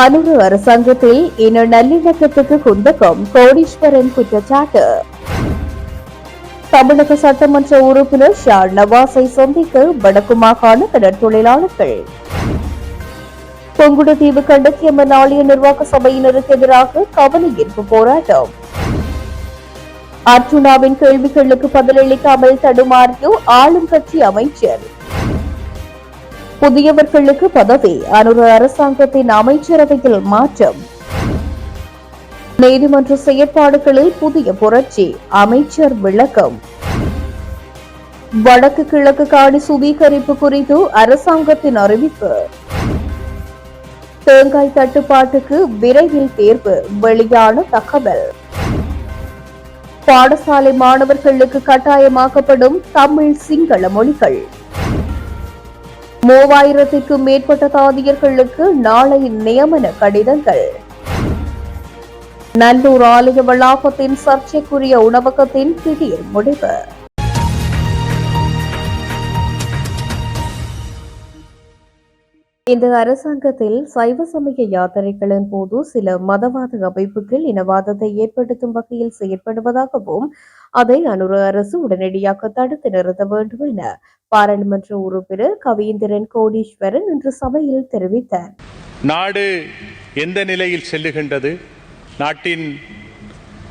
அனுரு அரசாங்கத்தில் இன நல்லிணக்கத்துக்கு குந்தகம் கோடீஸ்வரன் குற்றச்சாட்டு. தமிழக சட்டமன்ற உறுப்பினர் ஷார் நவாஸை சந்திக்க வடக்கு மாகாண கடற்தொழிலாளர்கள் பொங்குடுதீவு கண்டத்தியம்மன் ஆலய நிர்வாக சபையினருக்கு எதிராக கவன ஈர்ப்பு போராட்டம். அர்ஜுனாவின் கேள்விகளுக்கு பதிலளிக்காமல் தடுமாறிய ஆளும் கட்சி அமைச்சர் புதியவர்களுக்கு பதவி. அனுர அரசாங்கத்தின் அமைச்சரவையில் மாற்றம். நீதிமன்ற செயற்பாடுகளில் புதிய புரட்சி. அமைச்சர் விளக்கம். வடக்கு கிழக்கு காணி சுவீகரிப்பு குறித்து அரசாங்கத்தின் அறிவிப்பு. தேங்காய் தட்டுப்பாட்டுக்கு விரைவில் தேர்வு வெளியான தகவல். பாடசாலை மாணவர்களுக்கு கட்டாயமாக்கப்படும் தமிழ் சிங்கள மொழிகள். மூவாயிரத்திற்கும் மேற்பட்ட தாதியர்களுக்கு நாளை நியமன கடிதங்கள். நல்லூர் ஆலய வளாகத்தின் சர்ச்சைக்குரிய உணவகத்தின் திடீர் முடிவு. இந்த அரசாங்கத்தில் சைவ சமய யாத்திரைகளின் போது சில மதவாத அமைப்புகள் இனவாதத்தை ஏற்படுத்தும் வகையில் செயற்படுவதாகவும் அதை அனுர அரசு உடனடியாக தடுத்து நிறுத்த வேண்டும் என பாராளுமன்ற உறுப்பினர் கவீந்திரன் கோடீஸ்வரன் இன்று சபையில் தெரிவித்தார். நாடு எந்த நிலையில் செல்லுகின்றது? நாட்டின்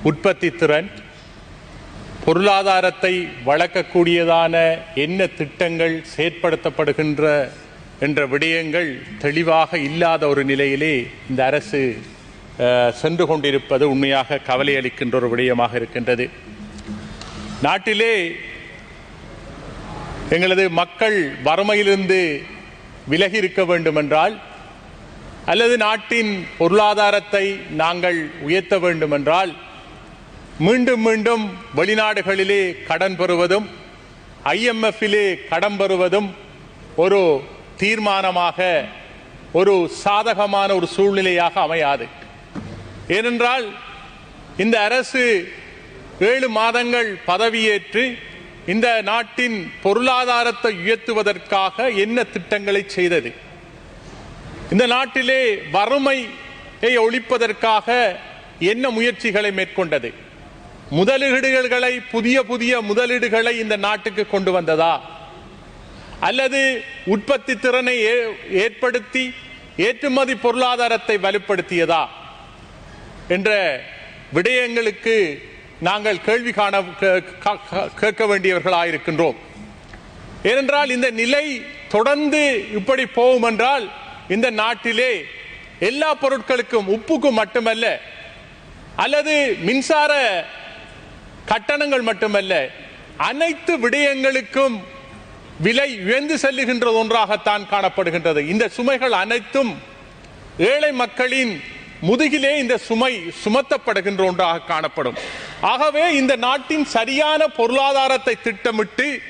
உற்பத்தி திறன் பொருளாதாரத்தை வளர்க்கக்கூடியதான என்ன திட்டங்கள் செயற்படுத்தப்படுகின்ற என்ற விடயங்கள் தெளிவாக இல்லாத ஒரு நிலையிலே இந்த அரசு சென்று கொண்டிருப்பது உண்மையாக கவலை அளிக்கின்ற ஒரு விடயமாக இருக்கின்றது. நாட்டிலே எங்களது மக்கள் வறுமையிலிருந்து விலகி இருக்க வேண்டுமென்றால் அல்லது நாட்டின் பொருளாதாரத்தை நாங்கள் உயர்த்த வேண்டுமென்றால் மீண்டும் மீண்டும் வெளிநாடுகளிலே கடன் பெறுவதும் ஐஎம்எஃப்பிலே கடன் பெறுவதும் ஒரு தீர்மானமாக ஒரு சாதகமான ஒரு சூழ்நிலையாக அமையாது. ஏனென்றால் இந்த அரசு ஏழு மாதங்கள் பதவியேற்று இந்த நாட்டின் பொருளாதாரத்தை உயர்த்துவதற்காக என்ன திட்டங்களை செய்தது? இந்த நாட்டிலே வறுமையை ஒழிப்பதற்காக என்ன முயற்சிகளை மேற்கொண்டது? முதலீடுகளை புதிய புதிய முதலீடுகளை இந்த நாட்டுக்கு கொண்டு வந்ததா? அல்லது உற்பத்தி திறனை ஏ- ஏற்படுத்தி ஏற்றுமதி பொருளாதாரத்தை வலுப்படுத்தியதா? என்ற விடயங்களுக்கு நாங்கள் கேள்வி காண கே- கா- கா- கேட்க வேண்டியவர்களாயிருக்கின்றோம். ஏனென்றால் இந்த நிலை தொடர்ந்து இப்படி போகும் என்றால் இந்த நாட்டிலே எல்லா பொருட்களுக்கும் உப்புக்கும் மட்டுமல்ல அல்லது மின்சார கட்டணங்கள் மட்டுமல்ல அனைத்து விடயங்களுக்கும் விலை உயர்ந்து செல்லுகின்ற ஒன்றாகத்தான் காணப்படுகின்றது. இந்த சுமைகள் அனைத்தும் ஏழை மக்களின் முதுகிலே இந்த சுமை சுமத்தப்படுகின்ற ஒன்றாக காணப்படும். ஆகவே இந்த நாட்டின் சரியான பொருளாதாரத்தை திட்டமிட்டு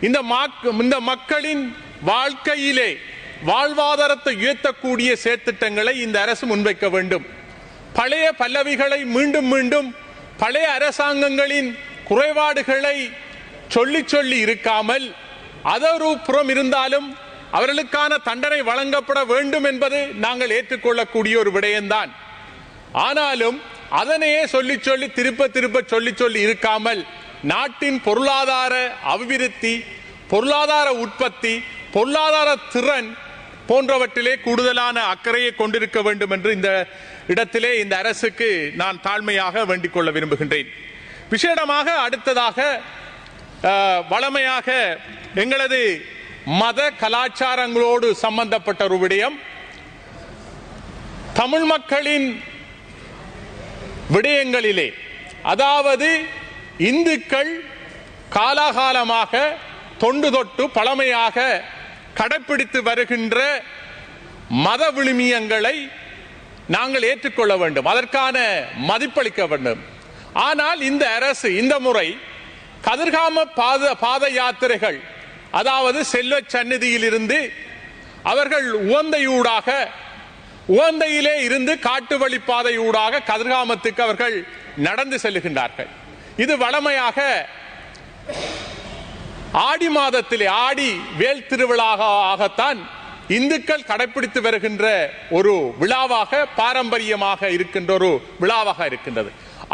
இந்த மாக்- இந்த மக்களின் வாழ்க்கையிலே வாழ்வாதாரத்தை உயர்த்தக்கூடிய செயற்திட்டங்களை இந்த அரசு முன்வைக்க வேண்டும். பழைய பல்லவிகளை மீண்டும் மீண்டும் பழைய அரசாங்கங்களின் குறைபாடுகளை சொல்லி சொல்லி இருக்காமல் அதொரு புறம் இருந்தாலும் அவர்களுக்கான தண்டனை வழங்கப்பட வேண்டும் என்பது நாங்கள் ஏற்றுக்கொள்ளக்கூடிய ஒரு விடயம்தான். ஆனாலும் அதனையே சொல்லி சொல்லி திருப்ப திருப்ப சொல்லி சொல்லி இருக்காமல் நாட்டின் பொருளாதார அபிவிருத்தி பொருளாதார உற்பத்தி பொருளாதார திறன் போன்றவற்றிலே கூடுதலான அக்கறையை கொண்டிருக்க வேண்டும் என்று இந்த இடத்திலே இந்த அரசுக்கு நான் தாழ்மையாக வேண்டிக் கொள்ள விரும்புகின்றேன். விசேடமாக அடுத்ததாக வளமையாக எங்களது மத கலாச்சாரங்களோடு சம்பந்தப்பட்ட ஒரு விடயம். தமிழ் மக்களின் விடயங்களிலே. அதாவது இந்துக்கள் காலாகாலமாக தொண்டு தொட்டு பழமையாக கடைப்பிடித்து வருகின்ற மத விழுமியங்களை நாங்கள் ஏற்றுக்கொள்ள வேண்டும். அதற்கான மதிப்பளிக்க வேண்டும். ஆனால் இந்த அரசு இந்த முறை கதிர்காம பாத பாத யாத்திரைகள் அதாவது செல்வ சந்நிதியிலிருந்து அவர்கள் உவந்தையூடாக உகந்தையிலே இருந்து காட்டு வழிப்பாதை ஊடாக கதிர்காமத்துக்கு அவர்கள் நடந்து செல்லுகின்றார்கள். இது வளமையாக ஆடி மாதத்திலே ஆடி வேல் திருவிழாக ஆகத்தான் இந்துக்கள் கடைபிடித்து வருகின்ற ஒரு விழாவாக பாரம்பரியமாக இருக்கின்ற ஒரு விழாவாக இருக்கின்றது.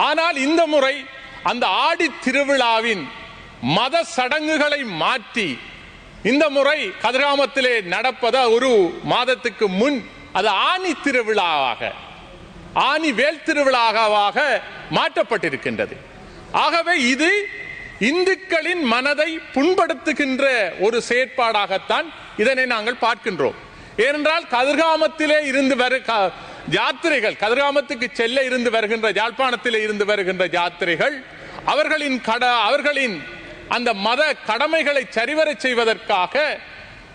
ஆனால் இந்த முறை அந்த ஆடி திருவிழாவின் மத சடங்குகளை மாற்றி இந்த முறை கதிராமத்திலே நடப்பத ஒரு மாதத்துக்கு முன் அது ஆணி திருவிழாவாக ஆணி வேல் திருவிழாவாக மாற்றப்பட்டிருக்கின்றது. ஆகவே இது இந்துக்களின் மனதை புண்படுத்துகின்ற ஒரு செயற்பாடாகத்தான் இதனை நாங்கள் பார்க்கின்றோம். ஏனென்றால் கதிர்காமத்திலே இருந்து வரு க- யாத்திரைகள் கதிர்காமத்துக்கு செல்ல இருந்து வருகின்ற யாழ்ப்பாணத்திலே இருந்து வருகின்ற யாத்திரைகள் அவர்களின் கட அவர்களின் அந்த மத கடமைகளை சரிவரச் செய்வதற்காக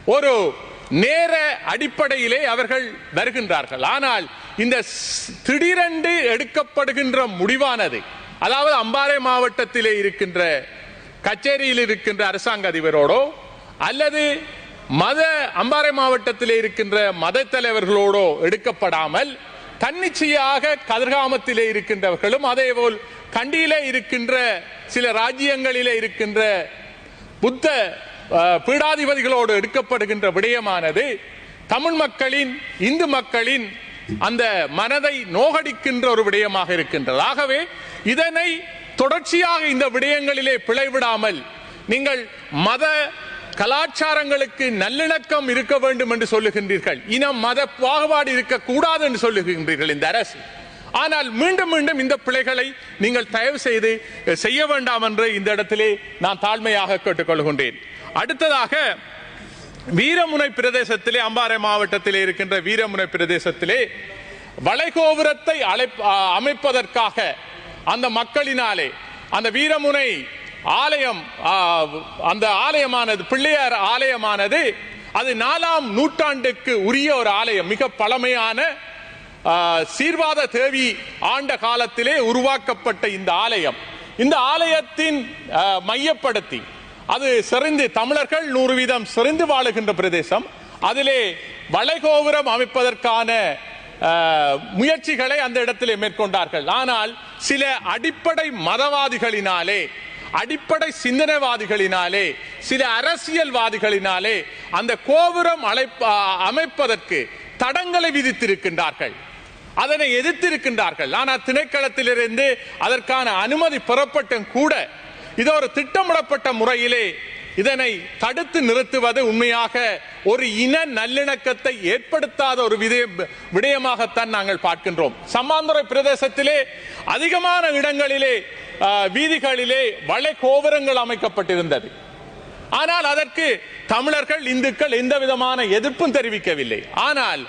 ஒரு நேர அடிப்படையிலே அவர்கள் வருகின்றார்கள். ஆனால் இந்த ஸ்- திடீரென்று எடுக்கப்படுகின்ற முடிவானது அதாவது அம்பாறை மாவட்டத்திலே இருக்கின்ற கச்சேரியில் இருக்கின்ற அரசாங்க அதிபரோடோ அல்லது மத அம்பாறை மாவட்டத்திலே இருக்கின்ற மத தலைவர்களோடோ எடுக்கப்படாமல் தன்னிச்சையாக கதிர்காமத்திலே இருக்கின்றவர்களும் அதேபோல் கண்டியிலே இருக்கின்ற சில ராஜ்யங்களிலே இருக்கின்ற புத்த பீடாதிபதிகளோடு எடுக்கப்படுகின்ற விடயமானது தமிழ் மக்களின் இந்து மக்களின் அந்த மனதை நோகடிக்கின்ற ஒரு விடயமாக இருக்கின்றது. ஆகவே இதனை தொடர்ச்சியாக இந்த விடயங்களிலே பிழைவிடாமல் நீங்கள் மத கலாச்சாரங்களுக்கு நல்லிணக்கம் இருக்க வேண்டும் என்று சொல்லுகின்றீர்கள். இனம் மத பாகுபாடு இருக்கக்கூடாது என்று சொல்லுகின்றீர்கள் இந்த அரசு. ஆனால் மீண்டும் மீண்டும் இந்த பிழைகளை நீங்கள் தயவு செய்து செய்ய வேண்டாம் என்று இந்த இடத்திலே நான் தாழ்மையாக கேட்டுக்கொள்கின்றேன். அடுத்ததாக வீரமுனை பிரதேசத்திலே அம்பாறை மாவட்டத்திலே இருக்கின்ற வீரமுனை பிரதேசத்திலே வளைகோபுரத்தை அழை அமைப்பதற்காக அந்த மக்களினாலே அந்த வீரமுனை ஆலயம் அந்த ஆலயமானது பிள்ளையார் ஆலயமானது அது நாலாம் நூற்றாண்டுக்கு உரிய ஒரு ஆலயம். மிக பழமையான சீர்வாத தேவி ஆண்ட காலத்திலே உருவாக்கப்பட்ட இந்த ஆலயம். இந்த ஆலயத்தின் மையப்படுத்தி அது சிறந்து தமிழர்கள் நூறு வீதம் செறிந்து வாழுகின்ற பிரதேசம். அதிலே வளைகோபுரம் அமைப்பதற்கான முயற்சிகளை அந்த இடத்திலே மேற்கொண்டார்கள். ஆனால் சில அடிப்படை மதவாதிகளினாலே அடிப்படை சிந்தனைவாதிகளினாலே சில அரசியல்வாதிகளினாலே அந்த கோபுரம் அழைப்ப அமைப்பதற்கு தடங்களை விதித்திருக்கின்றார்கள். அதனை எதிர்த்திருக்கின்றார்கள். ஆனால் திணைக்களத்திலிருந்து அதற்கான அனுமதி பெறப்பட்டும் கூட இது ஒரு திட்டமிடப்பட்ட முறையிலே இதனை தடுத்து நிறுத்துவது உண்மையாக ஒரு இன நல்லிணக்கத்தை ஏற்படுத்தாத ஒரு விதய- விடயமாகத்தான் நாங்கள் பார்க்கின்றோம். சம்மாந்துறை பிரதேசத்திலே அதிகமான இடங்களிலே வீதிகளிலே வளை கோபுரங்கள் அமைக்கப்பட்டிருந்தது. ஆனால் அதற்கு தமிழர்கள் இந்துக்கள் எந்த விதமான எதிர்ப்பும் தெரிவிக்கவில்லை. ஆனால்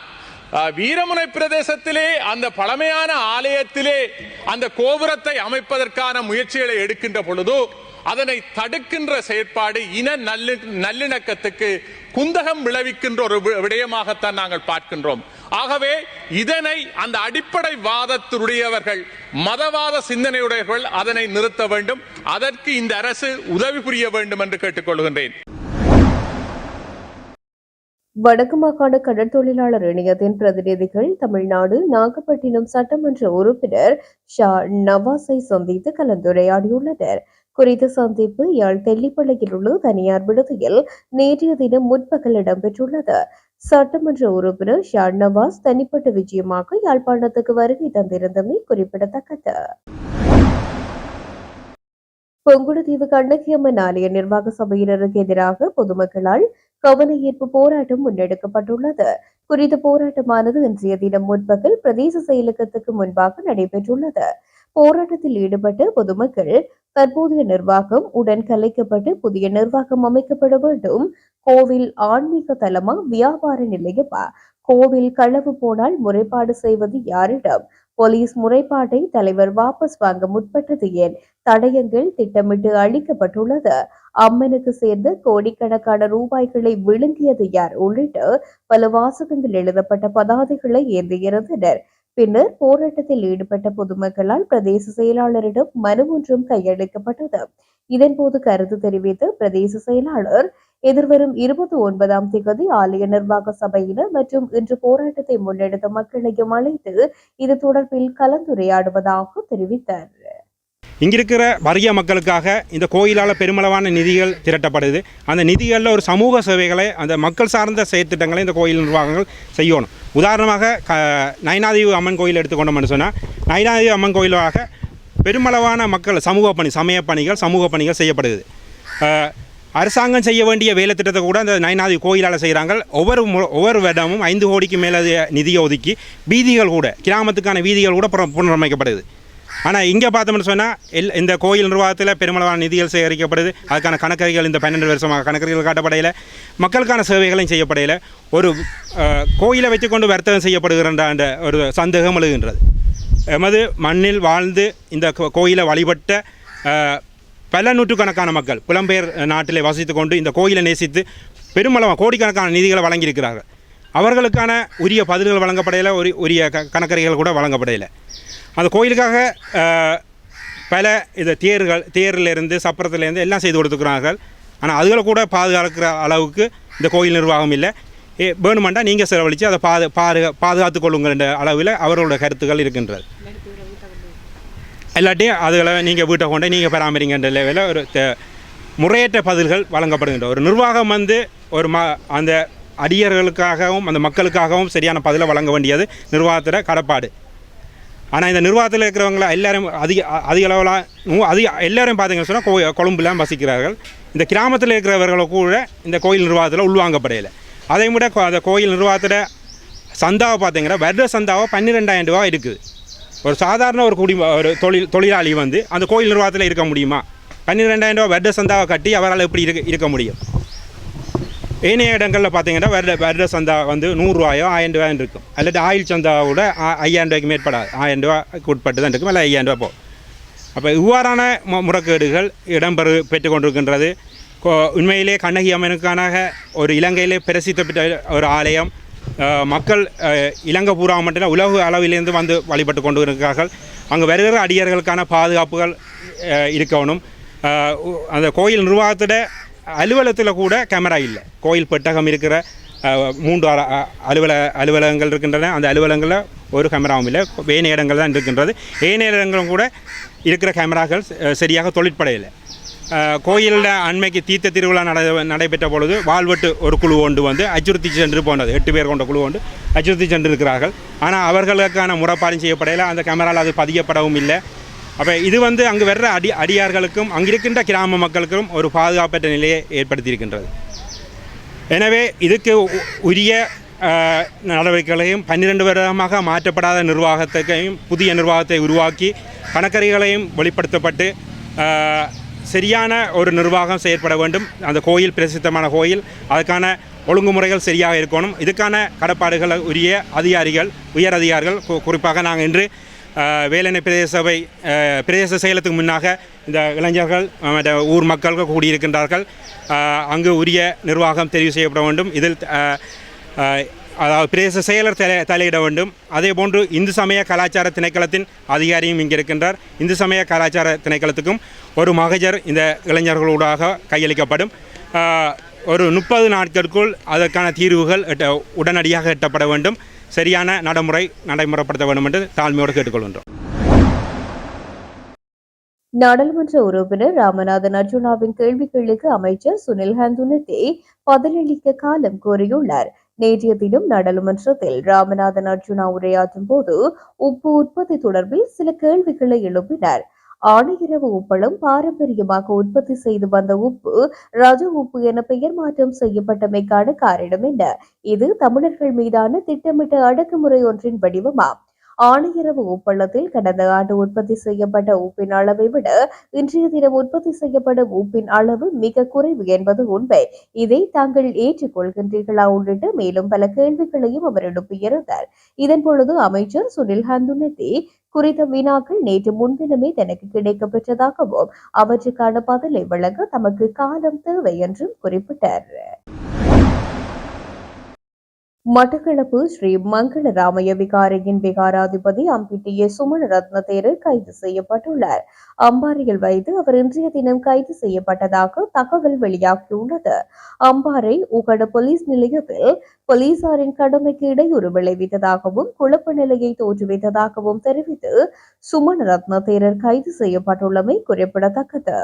வீரமுனை பிரதேசத்திலே அந்த பழமையான ஆலயத்திலே அந்த கோபுரத்தை அமைப்பதற்கான முயற்சிகளை எடுக்கின்ற பொழுது அதனை தடுக்கின்ற செயற்பாடு இன நல்லி நல்லிணக்கத்துக்கு குந்தகம் விளைவிக்கின்ற ஒரு விடயமாகத்தான் நாங்கள் பார்க்கின்றோம். ஆகவே இதனை அந்த அடிப்படை வாதத்துடையவர்கள் மதவாத சிந்தனையுடையவர்கள் அதனை நிறுத்த வேண்டும். அதற்கு இந்த அரசு உதவி புரிய வேண்டும் என்று கேட்டுக்கொள்கின்றேன். வடக்கு மாகாண கடற்தொழிலாளர் இணையத்தின் பிரதிநிதிகள் தமிழ்நாடு நாகப்பட்டினம் சட்டமன்ற உறுப்பினர் ஷா நவாஸை சந்தித்து கலந்துரையாடியுள்ளனர். குறித்த சந்திப்பு யாழ் தெல்லிப்பள்ளியில் உள்ள தனியார் விடுதியில் நேற்றைய தினம் முற்பகல் இடம்பெற்றுள்ளது. சட்டமன்ற உறுப்பினர் ஷா நவாஸ் தனிப்பட்ட விஜயமாக யாழ்ப்பாணத்துக்கு வருகை தந்திருந்தமை குறிப்பிடத்தக்கது. பொங்குடுதீவு கண்ணகியம்மன் ஆலய நிர்வாக சபையினருக்கு எதிராக பொதுமக்களால் கவன ஈர்ப்பு போராட்டம் முன்னெடுக்கப்பட்டுள்ளது. குறித்த போராட்டமானது இன்றைய தினம் முற்பகல் பிரதேச செயலகத்துக்கு முன்பாக நடைபெற்றுள்ளது. போராட்டத்தில் ஈடுபட்ட பொதுமக்கள் தற்போதைய நிர்வாகம் உடன் கலைக்கப்பட்டு புதிய நிர்வாகம் அமைக்கப்பட வேண்டும். கோவில் ஆன்மீக தலமா? வியாபார நிலையமா? கோவில் களவு போனால் முறைப்பாடு செய்வது யாரிடம்? போலீஸ் முறைப்பாட்டை தலைவர் வாபஸ் வாங்க முற்பட்டது ஏன்? தடயங்கள் திட்டமிட்டு அளிக்கப்பட்டுள்ளது. அம்மனுக்கு சேர்ந்த கோடிக்கணக்கான ரூபாய்களை விழுங்கியது யார் உள்ளிட்ட பல வாசகங்கள் எழுதப்பட்ட பதாதைகளை ஏந்தியிருந்தனர். பின்னர் போராட்டத்தில் ஈடுபட்ட பொதுமக்களால் பிரதேச செயலாளரிடம் மனு ஒன்றும் கையளிக்கப்பட்டது. இதன்போது கருத்து தெரிவித்த பிரதேச செயலாளர் எதிர்வரும் இருபத்தி ஒன்பதாம் திகதி ஆலய நிர்வாக சபையினர் மற்றும் இன்று போராட்டத்தை முன்னெடுத்த மக்களையும் அழைத்து இது தொடர்பில் கலந்துரையாடுவதாக தெரிவித்தார். இங்கிருக்கிற வறிய மக்களுக்காக இந்த கோயிலால் பெருமளவான நிதிகள் திரட்டப்படுது. அந்த நிதிகளில் ஒரு சமூக சேவைகளை அந்த மக்கள் சார்ந்த செயற்திட்டங்களை இந்த கோயில் நிர்வாகங்கள் செய்யணும். உதாரணமாக க நயனாதேவி அம்மன் கோயில் எடுத்துக்கொண்டோம்னு சொன்னால் நயனாதேவி அம்மன் கோயிலாக பெருமளவான மக்கள் சமூக பணி சமய பணிகள் சமூக பணிகள் செய்யப்படுது. அரசாங்கம் செய்ய வேண்டிய வேலை திட்டத்தை கூட அந்த நயனாதி கோயிலால் செய்கிறாங்க ஒவ்வொரு மு- ஒவ்வொரு இடமும் ஐந்து கோடிக்கு மேலே நிதியை ஒதுக்கி வீதிகள் கூட கிராமத்துக்கான வீதிகள் கூட புன- புனரமைக்கப்படுது. ஆனால் இங்கே பார்த்தோம்னு சொன்னால் எல் இந்த கோயில் நிர்வாகத்தில் பெருமளவான நிதிகள் சேகரிக்கப்படுது. அதுக்கான கணக்கறிகள் இந்த பன்னெண்டு வருஷமாக கணக்கறிகள் காட்டப்படையில். மக்களுக்கான சேவைகளையும் செய்யப்படையில். ஒரு கோயிலை வச்சுக்கொண்டு வர்த்தகம் செய்யப்படுகின்ற அந்த ஒரு சந்தேகம் எழுகின்றது. எமது மண்ணில் வாழ்ந்து இந்த கோ- கோயிலை வழிபட்ட பல நூற்றுக்கணக்கான மக்கள் புலம்பெயர் நாட்டிலே வசித்து கொண்டு இந்த கோயிலை நேசித்து பெருமளவு கோடிக்கணக்கான நிதிகளை வழங்கியிருக்கிறார்கள். அவர்களுக்கான உரிய பதில்கள் வழங்கப்படையில் ஒரு உரிய க கணக்கறிகள் கூட வழங்கப்படையில. அந்த கோயிலுக்காக பல இது தேர்கள் தேரிலிருந்து சப்பரத்துலேருந்து எல்லாம் செய்து கொடுத்துக்கிறார்கள் ஆனால் அதுகளை கூட பாதுகாக்கிற அளவுக்கு இந்த கோயில் நிர்வாகம் இல்லை. ஏ வேணுமெண்டா நீங்கள் செலவழித்து அதை பாது பாதுகா பாதுகாத்து கொள்ளுங்கிற அளவில் அவர்களோட கருத்துக்கள் இருக்கின்றது. இல்லாட்டியும் அதுகளை நீங்கள் வீட்டை கொண்டு நீங்கள் பராமரிங்கன்ற லெவலில் ஒரு முறையற்ற பதில்கள் வழங்கப்படுகின்ற ஒரு நிர்வாகம் வந்து ஒரு ம அந்த அடியர்களுக்காகவும் அந்த மக்களுக்காகவும் சரியான பதிலை வழங்க வேண்டியது நிர்வாகத்தோட கடப்பாடு. ஆனால் இந்த நிர்வாகத்தில் இருக்கிறவங்கள எல்லாரும் அதிக அதிக அளவில் அதிக எல்லாரும் பார்த்தீங்கன்னு சொன்னால் கோ கொழும்புலாம் வசிக்கிறார்கள். இந்த கிராமத்தில் இருக்கிறவர்களை கூட இந்த கோயில் நிர்வாகத்தில் உள்வாங்கப்படையலை. அதை விட கோ- அந்த கோயில் நிர்வாகத்தில் சந்தாவை பார்த்தீங்கன்னா வருட சந்தாவை பன்னிரெண்டாயிரம் ரூபா இருக்குது. ஒரு சாதாரண ஒரு குடி ஒரு தொழில் தொழிலாளி வந்து அந்த கோயில் நிர்வாகத்தில் இருக்க முடியுமா? பன்னிரெண்டாயிரம் ரூபா வருட சந்தாவை கட்டி அவரால் எப்படி இருக்க இருக்க முடியும்? ஏனைய இடங்களில் பார்த்தீங்கன்னா வருட வருட சந்தா வந்து நூறுரூவாயோ ஆயிரம் ரூபாயும் இருக்கும். அல்லது ஆயில் சந்தாவோட ஐயாயிரம் ரூபாய்க்கு மேற்படாது. ஆயிரம் ரூபாய்க்கு உட்பட்டு தான் இருக்கும். இல்லை ஐயாயிரம் ரூபா போகும் அப்போ இவ்வாறான மு- முறைகேடுகள் இடம்பெறு பெற்று கொண்டிருக்கின்றது உண்மையிலே கண்ணகி அம்மனுக்கான ஒரு இலங்கையிலே பிரசித்த பெற்ற ஒரு ஆலயம். மக்கள் இலங்கை பூரா மட்டும் உலக அளவிலிருந்து வந்து வழிபட்டு கொண்டு இருக்கிறார்கள் அங்கே வருகிற அடியர்களுக்கான பாதுகாப்புகள் இருக்கணும். அந்த கோயில் நிர்வாகத்தோட அலுவலகத்தில் கூட கேமரா இல்லை. கோயில் பெட்டகம் இருக்கிற மூன்று அல- அலுவலக அலுவலகங்கள் இருக்கின்றன. அந்த அலுவலகங்களில் ஒரு கேமராவும் இல்லை. வேணை இடங்கள் தான் இருக்கின்றது. ஏனைய இடங்களும் கூட இருக்கிற கேமராக்கள் சரியாக தொழிற்படையில்லை கோயிலில் அண்மைக்கு தீர்த்த திருவிழா நட நடைபெற்ற பொழுது வாழ்வெட்டு ஒரு குழு ஒன்று வந்து அச்சுறுத்தி சென்று போனது. எட்டு பேர் கொண்ட குழு ஒன்று அச்சுறுத்தி சென்று இருக்கிறார்கள் ஆனால் அவர்களுக்கான முறைப்பாடும் செய்யப்படையில் அந்த கேமராவில் அது பதியப்படவும் இல்லை. அப்போ இது வந்து அங்கு வர்ற அடி அடியார்களுக்கும் அங்கிருக்கின்ற கிராம மக்களுக்கும் ஒரு பாதுகாப்பற்ற நிலையை ஏற்படுத்தியிருக்கின்றது. எனவே இதுக்கு உரிய நடவடிக்கைகளையும் பன்னிரண்டு வருடமாக மாற்றப்படாத நிர்வாகத்தையும் புதிய நிர்வாகத்தை உருவாக்கி கணக்கறிகளையும் வெளிப்படுத்தப்பட்டு சரியான ஒரு நிர்வாகம் செயற்பட வேண்டும். அந்த கோயில் பிரசித்தமான கோயில் அதுக்கான ஒழுங்குமுறைகள் சரியாக இருக்கணும். இதுக்கான கடப்பாடுகளை உரிய அதிகாரிகள் உயர் அதிகாரிகள் கு- குறிப்பாக நாங்கள் இன்று வேலனை பிரதேச சபை பிரதேச செயலத்துக்கு முன்னாக இந்த இளைஞர்கள் மற்ற ஊர் மக்கள்கள் கூடியிருக்கின்றார்கள். அங்கு உரிய நிர்வாகம் தெரிவு செய்யப்பட வேண்டும். இதில் அதாவது பிரதேச செயலர் தலை தலையிட வேண்டும். அதே போன்று இந்து சமய கலாச்சார திணைக்களத்தின் அதிகாரியும் இங்கே இருக்கின்றார். இந்து சமய கலாச்சார திணைக்களத்துக்கும் ஒரு மகஜர் இந்த இளைஞர்களூடாக கையளிக்கப்படும். ஒரு முப்பது நாட்களுக்குள் அதற்கான தீர்வுகள் எட்ட உடனடியாக எட்டப்பட வேண்டும். சரியான நடைமுறை நடைமுறைப்படுத்த வேண்டும் என்று தாழ்மையோடு கேட்டுக்கொள்கின்றோம். நாடாளுமன்ற உறுப்பினர் ராமநாதன் அர்ஜுனாவின் கேள்விகளுக்கு அமைச்சர் சுனில் ஹந்துனத்தே பதிலளிக்க காலம் கோரியுள்ளார். நேற்றைய தினம் நாடாளுமன்றத்தில் ராமநாதன் அர்ஜுனா உரையாற்றும் போது உப்பு உற்பத்தி தொடர்பில் சில கேள்விகளை எழுப்பினார். ஆணையரவு உப்பளம் பாரம்பரியமாக உற்பத்தி செய்து வந்த உப்பு ரஜ உப்பு என பெயர் மாற்றம் செய்யப்பட்டமைக்கான காரணம் என்ன? இது தமிழர்கள் மீதான திட்டமிட்ட அடக்குமுறை ஒன்றின் வடிவமாகும் ஆணையரவு உப்பள்ளத்தில் கடந்த ஆண்டு உற்பத்தி செய்யப்பட்ட உப்பின் அளவை விட இன்றைய தினம் உற்பத்தி செய்யப்படும் உப்பின் அளவு மிக குறைவு என்பது உண்மை. இதை தாங்கள் ஏற்றுக்கொள்கின்றீர்களா உள்ளிட்ட மேலும் பல கேள்விகளையும் அவர் எழுப்பியிருந்தார் இதன் பொழுது அமைச்சர் சுனில் ஹந்துனத்தி குறித்த வினாக்கள் நேற்று முன்தினமே தனக்கு கிடைக்கப்பெற்றதாகவும் அவற்றுக்கான பதிலை வழங்க தமக்கு காலம் தேவை என்றும் குறிப்பிட்டார். மட்டக்களப்பு ஸ்ரீ மங்கள ராமய விகாரையின் விகாராதிபதி அம்பிட்டிய சுமண ரத்ன தேரர் கைது செய்யப்பட்டுள்ளார். அம்பாறையில் வைத்து அவர் இன்றைய தினம் கைது செய்யப்பட்டதாக தகவல் வெளியாகியுள்ளது. அம்பாறை உகட போலீஸ் நிலையத்தில் போலீசாரின் கடமைக்கு இடையூறு விளைவித்ததாகவும் குழப்ப நிலையை தோற்றுவித்ததாகவும் தெரிவித்து சுமண ரத்ன தேரர் கைது செய்யப்பட்டுள்ளமை குறிப்பிடத்தக்கது.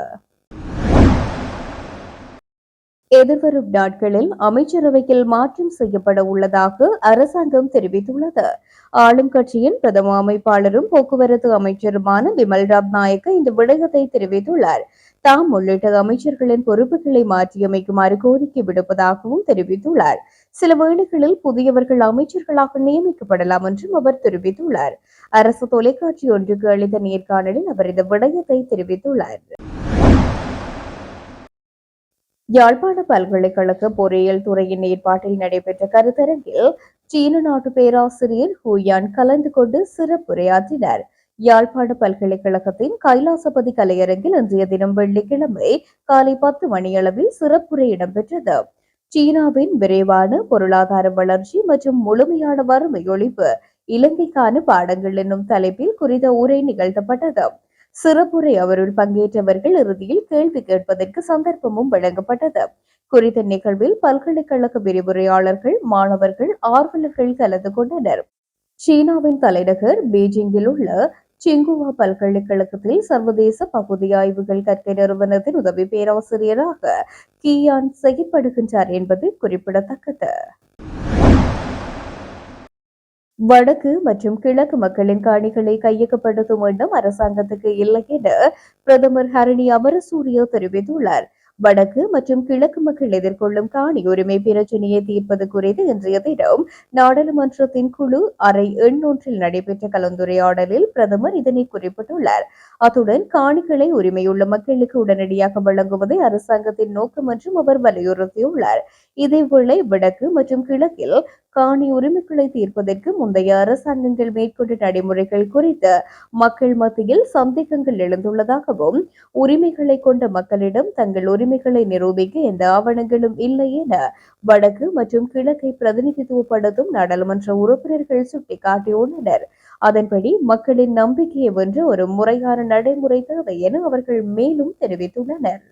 எதிர்வரும் நாட்களில் அமைச்சரவையில் மாற்றம் செய்யப்பட உள்ளதாக அரசாங்கம் தெரிவித்துள்ளது. ஆளும் கட்சியின் பிரதம அமைப்பாளரும் போக்குவரத்து அமைச்சருமான விமல் ரத்நாயக்க இந்த விடயத்தை தெரிவித்துள்ளார். தாம் உள்ளிட்ட அமைச்சர்களின் பொறுப்புகளை மாற்றியமைக்குமாறு கோரிக்கை விடுப்பதாகவும் தெரிவித்துள்ளார். சில வேளைகளில் புதியவர்கள் அமைச்சர்களாக நியமிக்கப்படலாம் என்றும் அவர் தெரிவித்துள்ளார். அரசு தொலைக்காட்சி ஒன்றுக்கு அளித்த நேர்காணலில் அவர் இந்த விடயத்தை தெரிவித்துள்ளார். யாழ்ப்பாண பல்கலைக்கழக பொறியியல் துறையின் ஏற்பாட்டில் நடைபெற்ற கருத்தரங்கில் சீன நாட்டு பேராசிரியர் ஹூயான் கலந்து கொண்டு சிறப்புரையாற்றினார். யாழ்ப்பாண பல்கலைக்கழகத்தின் கைலாசபதி கலையரங்கில் இன்றைய தினம் வெள்ளிக்கிழமை காலை பத்து மணியளவில் சிறப்புரை இடம்பெற்றது. சீனாவின் விரைவான பொருளாதார வளர்ச்சி மற்றும் முழுமையான வறுமை ஒழிப்பு இலங்கைக்கான பாடங்கள் என்னும் தலைப்பில் குறித்த உரை நிகழ்த்தப்பட்டது. சிறப்புரை அவருள் பங்கேற்றவர்கள் இறுதியில் கேள்வி கேட்பதற்கு சந்தர்ப்பமும் வழங்கப்பட்டது. குறித்த நிகழ்வில் பல்கலைக்கழக விரிவுரையாளர்கள் மாணவர்கள் ஆர்வலர்கள் கலந்து கொண்டனர். சீனாவின் தலைநகர் பீஜிங்கில் உள்ள சிங்குவா பல்கலைக்கழகத்தில் சர்வதேச பகுதி ஆய்வுகள் கற்கை நிறுவனத்தின் உதவி பேராசிரியராக கியான் செயற்படுகின்றார் என்பது குறிப்பிடத்தக்கது. வடக்கு மற்றும் கிழக்கு மக்களின் காணிகளை கையகப்படுத்தும் எண்ணம் அரசாங்கத்துக்கு இல்லை என பிரதமர் ஹரணி அமரசூரிய தெரிவித்துள்ளார். வடக்கு மற்றும் கிழக்கு மக்கள் எதிர்கொள்ளும் காணி உரிமை பிரச்சினையை தீர்ப்பது குறித்து இன்றைய தினம் நாடாளுமன்றத்தின் குழு அறை எண்ணொன்றில் நடைபெற்ற கலந்துரையாடலில் பிரதமர் இதனை குறிப்பிட்டுள்ளார். அத்துடன் காணிகளை உரிமையுள்ள மக்களுக்கு உடனடியாக வழங்குவதே அரசாங்கத்தின் நோக்கம் என்றும் அவர் வலியுறுத்தியுள்ளார். இதேவேளை வடக்கு மற்றும் கிழக்கில் காணி உரிமைகளை தீர்ப்பதற்கு முந்தைய அரசாங்கங்கள் மேற்கொண்ட நடைமுறைகள் குறித்து மக்கள் மத்தியில் சந்தேகங்கள் எழுந்துள்ளதாகவும் உரிமைகளை கொண்ட மக்களிடம் தங்கள் உரிமைகளை நிரூபிக்க எந்த ஆவணங்களும் இல்லை என வடக்கு மற்றும் கிழக்கை பிரதிநிதித்துவப்படுத்தும் நாடாளுமன்ற உறுப்பினர்கள் சுட்டிக்காட்டியுள்ளனர். அதன்படி மக்களின் நம்பிக்கையை வென்று ஒரு முறையான நடைமுறை தேவை என அவர்கள் மேலும் தெரிவித்துள்ளனர்.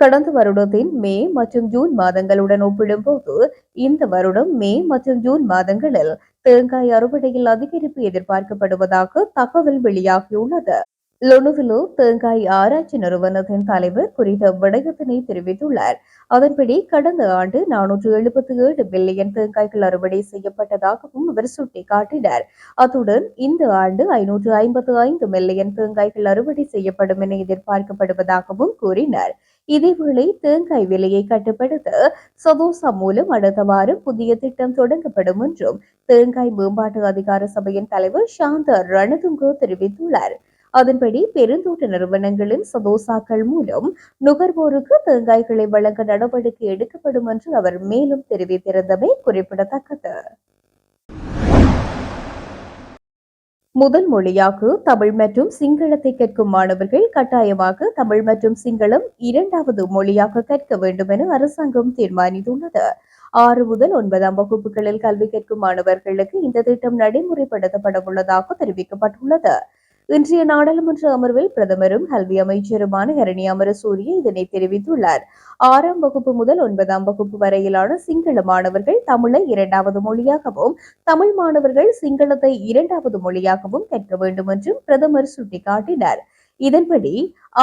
கடந்த வருடத்தின் மே மற்றும் ஜூன் மாதங்களுடன் ஒப்பிடும்போது இந்த வருடம் மே மற்றும் ஜூன் மாதங்களில் தேங்காய் அறுவடையில் அதிகரிப்பு எதிர்பார்க்கப்படுவதாக தகவல் வெளியாகியுள்ளது. லொனுவிலோ தேங்காய் ஆராய்ச்சி நிறுவனத்தின் தலைவர் குறித்த விடயத்தினை தெரிவித்துள்ளார். அதன்படி கடந்த ஆண்டு நானூற்று எழுபத்தி ஏழு பில்லியன் தேங்காய்கள் அறுவடை செய்யப்பட்டதாகவும் அவர் சுட்டிக்காட்டினார். அத்துடன் இந்த ஆண்டு ஐநூற்று ஐம்பத்து ஐந்து மில்லியன் தேங்காய்கள் அறுவடை செய்யப்படும் என எதிர்பார்க்கப்படுவதாகவும் கூறினார். இதேவேளை தேங்காய் விலையை கட்டுப்படுத்த சதோசா மூலம் அடுத்த வாரம் புதிய திட்டம் தொடங்கப்படும் என்றும் தேங்காய் மேம்பாட்டு அதிகார சபையின் தலைவர் சாந்த ரணதுங்க தெரிவித்துள்ளார். அதன்படி பெருந்தோட்ட நிறுவனங்களின் சதோசாக்கள் மூலம் நுகர்வோருக்கு தேங்காய்களை வழங்க நடவடிக்கை எடுக்கப்படும் என்று அவர் மேலும் தெரிவித்திருந்தமை குறிப்பிடத்தக்கது. முதல் மொழியாக தமிழ் மற்றும் சிங்களத்தை கற்கும் மாணவர்கள் கட்டாயமாக தமிழ் மற்றும் சிங்களம் இரண்டாவது மொழியாக கற்க வேண்டும் என அரசாங்கம் தீர்மானித்துள்ளது. ஆறு முதல் ஒன்பதாம் வகுப்புகளில் கல்வி கற்கும் மாணவர்களுக்கு இந்த திட்டம் நடைமுறைப்படுத்தப்பட உள்ளதாக தெரிவிக்கப்பட்டுள்ளது. இன்றைய நாடாளுமன்ற அமர்வில் பிரதமரும் கல்வி அமைச்சருமான ஹரணி அமரசூரிய இதனை தெரிவித்துள்ளார். ஆறாம் வகுப்பு முதல் ஒன்பதாம் வகுப்பு வரையிலான சிங்கள மாணவர்கள் தமிழை இரண்டாவது மொழியாகவும் தமிழ் மாணவர்கள் சிங்களத்தை இரண்டாவது மொழியாகவும் கற்க வேண்டும் என்றும் பிரதமர் சுட்டிக்காட்டினார். இதன்படி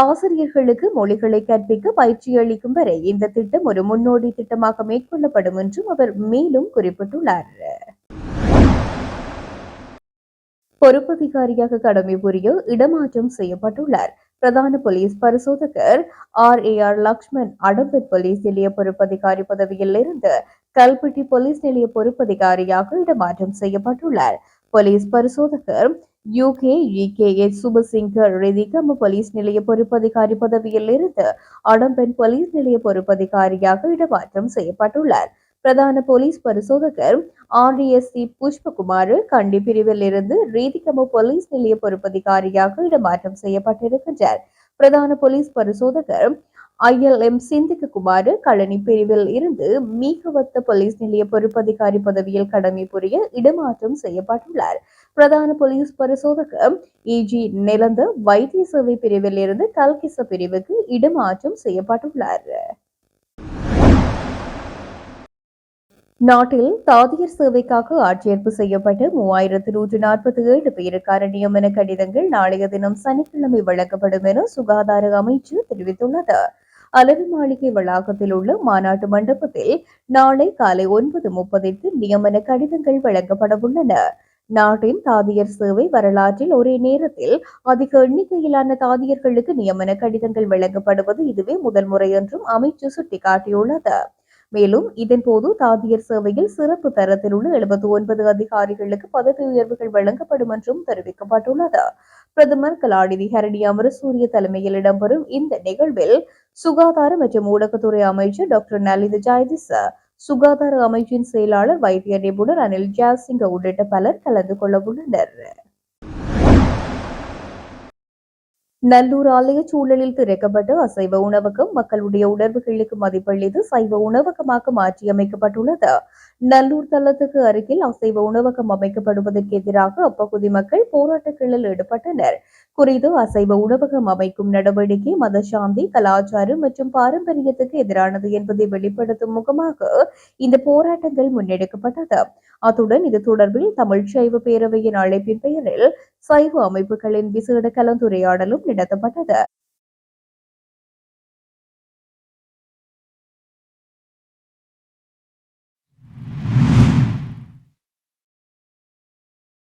ஆசிரியர்களுக்கு மொழிகளை கற்பிக்க பயிற்சி அளிக்கும் வரை இந்த திட்டம் ஒரு முன்னோடி திட்டமாக மேற்கொள்ளப்படும் என்றும் அவர் மேலும் குறிப்பிட்டுள்ளார். பொறுப்பதிகாரியாக கடமை புரிய இடமாற்றம் செய்யப்பட்டுள்ளார். பிரதான போலீஸ் பரிசோதகர் R. A. R. Lakshman Adampan police நிலைய பொறுப்பதிகாரி பதவியில் இருந்து கல்பட்டி போலீஸ் நிலைய பொறுப்பதிகாரியாக இடமாற்றம் செய்யப்பட்டுள்ளார். போலீஸ் பரிசோதகர் UK H. Subasinghe Ridigama police நிலைய பொறுப்பதிகாரி பதவியில் இருந்து அடம்பன் போலீஸ் நிலைய பொறுப்பதிகாரியாக இடமாற்றம் செய்யப்பட்டுள்ளார். பிரதான போலீஸ் பரிசோதகர் ஆர்டிஎஸ்சி புஷ்பகுமார் கண்டி பிரிவில் இருந்து ரீதிகம போலீஸ் நிலைய பொறுப்பதிகாரியாக இடமாற்றம் செய்யப்பட்டிருக்கின்றார். பிரதான போலீஸ் பரிசோதகர் ஐஎல்எம் சிந்திக்குமாறு கழனி பிரிவில் இருந்து மீகவத்த போலீஸ் நிலைய பொறுப்பதிகாரி பதவியில் கடமை புரிய இடமாற்றம் செய்யப்பட்டுள்ளார். பிரதான போலீஸ் பரிசோதகர் இஜி நிலந்த வைத்திய சேவை பிரிவில் இருந்து கல்கிச பிரிவுக்கு இடமாற்றம் செய்யப்பட்டுள்ளார். நாட்டில் தாதியர் சேவைக்காக ஆட்சேர்ப்பு செய்யப்பட்டு மூவாயிரத்து நூற்று நாற்பத்தி ஏழு பேருக்கான நியமன கடிதங்கள் நாளைய தினம் சனிக்கிழமை வழங்கப்படும் என சுகாதார அமைச்சு தெரிவித்துள்ளது. அலரி மாளிகை வளாகத்தில் உள்ள மாநாட்டு மண்டபத்தில் நாளை காலை ஒன்பது முப்பதிற்கு நியமன கடிதங்கள் வழங்கப்பட உள்ளன நாட்டின் தாதியர் சேவை வரலாற்றில் ஒரே நேரத்தில் அதிக எண்ணிக்கையிலான தாதியர்களுக்கு நியமன கடிதங்கள் வழங்கப்படுவது இதுவே முதல் முறை என்றும் அமைச்சு சுட்டிக்காட்டியுள்ளது. மேலும் இதன்போது தாதியர் சேவையில் சிறப்பு தரத்தில் உள்ள எழுபத்தி ஒன்பது அதிகாரிகளுக்கு பதவி உயர்வுகள் வழங்கப்படும் என்றும் தெரிவிக்கப்பட்டுள்ளது. பிரதமர் கலாநிதி ஹரணி அமரசூரிய தலைமையில் இடம்பெறும் இந்த நிகழ்வில் சுகாதார மற்றும் ஊடகத்துறை அமைச்சர் டாக்டர் நலித ஜாயதிஸ் சுகாதார அமைச்சின் செயலாளர் வைத்திய நிபுணர் அனில் ஜாசிங்க உள்ளிட்ட பலர் கலந்து கொள்ள உள்ளனர். நல்லூர் ஆலய சூழலில் திறக்கப்பட்ட அசைவ உணவகம் மக்களுடைய உணர்வுகளுக்கு மதிப்பளித்து சைவ உணவகமாக மாற்றியமைக்கப்பட்டுள்ளது நல்லூர் தளத்துக்கு அருகில் அசைவ உணவகம் அமைக்கப்படுவதற்கு எதிராக அப்பகுதி மக்கள் போராட்டங்களில் ஈடுபட்டனர். குறித்து அசைவ உணவகம் அமைக்கும் நடவடிக்கை மதசாந்தி கலாச்சாரம் மற்றும் பாரம்பரியத்துக்கு எதிரானது என்பதை வெளிப்படுத்தும் முகமாக இந்த போராட்டங்கள் முன்னெடுக்கப்பட்டது. அத்துடன் இது தொடர்பில் தமிழ் சைவ பேரவையின் அழைப்பின் பெயரில் சைவ அமைப்புகளின் விசேட கலந்துரையாடலும் நடத்தப்பட்டது.